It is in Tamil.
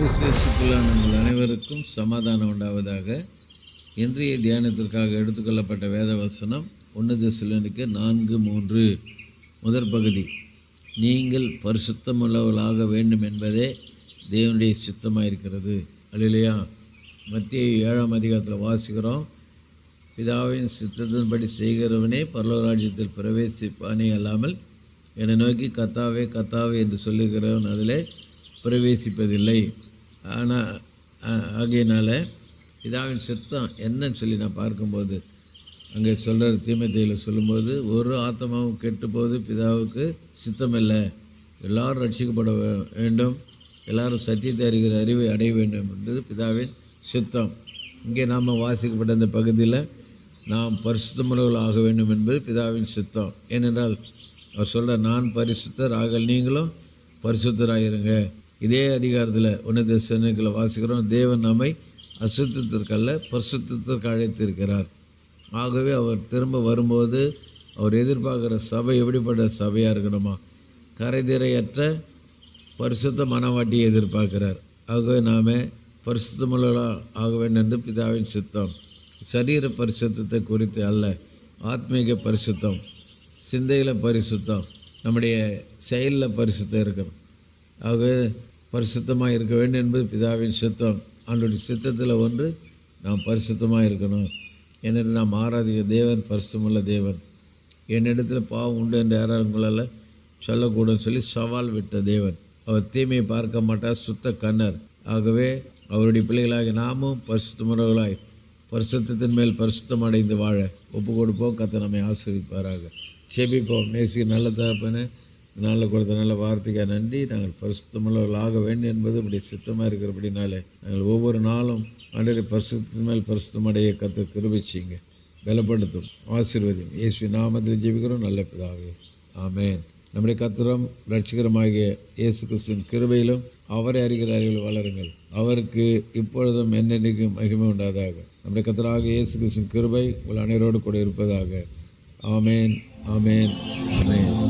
கிறிஸ்துக்குள்ளான உங்கள் அனைவருக்கும் சமாதானம் உண்டாவதாக. இன்றைய தியானத்திற்காக எடுத்துக்கொள்ளப்பட்ட வேத வசனம் ஒன்று சிலனுக்கு நான்கு மூன்று. முதற் பகுதி நீங்கள் பரிசுத்தமுள்ளவர்களாக வேண்டும் என்பதே தேவனுடைய சித்தமாக இருக்கிறது அல்லையா மத்திய ஏழாம் அதிகாரத்தில் வாசிக்கிறோம். பிதாவின் சித்தத்தின்படி செய்கிறவனே பரலோராஜ்யத்தில் பிரவேசிப்பானே அல்லாமல் என்னை நோக்கி கத்தாவே கத்தாவே என்று சொல்லுகிறவன் அதில் பிரவேசிப்பதில்லை. ஆனால் ஆகையினால் பிதாவின் சித்தம் என்னன்னு சொல்லி நான் பார்க்கும்போது அங்கே சொல்கிற தீமைத்தையில் சொல்லும்போது ஒரு ஆத்மாவும் கெட்டுப்போது பிதாவுக்கு சித்தம் இல்லை எல்லாரும் ரட்சிக்கப்பட வேண்டும். எல்லாரும் சத்தியத்தை அறிகிற அறிவை அடைய வேண்டும் என்பது பிதாவின் சித்தம். இங்கே நாம் வாசிக்கப்பட்ட இந்த பகுதியில் நாம் பரிசுத்தமுறைகள் ஆக வேண்டும் என்பது பிதாவின் சித்தம். ஏனென்றால் அவர் சொல்கிற நான் பரிசுத்தர் ஆகல் நீங்களும் பரிசுத்தராகிருங்க இதே அதிகாரத்தில் உன்னத சேனைகளை வாசிக்கிறோம். தேவன் நம்மை அசுத்தத்திற்கல்ல பரிசுத்தத்திற்கு அழைத்திருக்கிறார். ஆகவே அவர் திரும்ப வரும்போது அவர் எதிர்பார்க்குற சபை எப்படிப்பட்ட சபையாக இருக்கணுமா? கரைதிரையற்ற பரிசுத்த மனவாட்டியை எதிர்பார்க்கிறார். ஆகவே நாம் பரிசுத்தமுள்ளவர்களாக ஆக வேண்டும் என்று பிதாவின் சுத்தம். சரீர பரிசுத்தத்தை குறித்து அல்ல ஆத்மீக பரிசுத்தம் சிந்தையில் பரிசுத்தம் நம்முடைய செயலில் பரிசுத்தம் இருக்கணும் ஆகவே பரிசுத்தமாக இருக்க வேண்டும் என்பது பிதாவின் சித்தம். அவனுடைய சித்தத்தில் ஒன்று நாம் பரிசுத்தமாக இருக்கணும். ஏனென்று நாம் ஆராதிக்க தேவன் பரிசுத்தமுள்ள தேவன். என்னிடத்தில் பாவம் உண்டு என்று யாராவது உங்களால் சொல்லக்கூடாதுன்னு சொல்லி சவால் விட்ட தேவன். அவர் தீமையை பார்க்க மாட்டார் சுத்த கண்ணர் ஆகவே அவருடைய பிள்ளைகளாகி நாமும் பரிசுத்தமுறவர்களாய் பரிசுத்தத்தின் மேல் பரிசுத்தம் அடைந்து வாழ ஒப்பு கொடுப்போம் கத்தை நம்மை ஆசிரிப்பாராக செபிப்போம் நேசி நல்ல தகப்பனே நல்ல கொடுத்த நல்ல வார்த்தைக்காக நன்றி. நாங்கள் பரிசுத்தமுள்ளவர்கள் ஆக வேண்டும் என்பது இப்படி சித்தமாக இருக்கிறபடினாலே நாங்கள் ஒவ்வொரு நாளும் அன்றரை பரிசுத்தின் மேல் பரிசுத்தம் அடைய கத்த கிருபிச்சிங்க. பலப்படுத்தும். ஆசீர்வதியும் இயேசு நாமத்தில் ஜீவிக்கிறோம் நல்ல பிதாவே. ஆமேன். நம்முடைய கத்திரம் ரட்சிகரமாகிய இயேசு கிறிஸ்துவின் கிருபையிலும் அவரை அறிகிற அறிவில் வளருங்கள். அவருக்கு இப்பொழுதும் என்னென்னைக்கும் மகிமை உண்டாதாக. நம்முடைய கத்தராக இயேசு கிறிஸ்துவின் கிருபை உங்கள் அனைவரோடு கூட இருப்பதாக. ஆமேன். ஆமேன். ஆமேன்.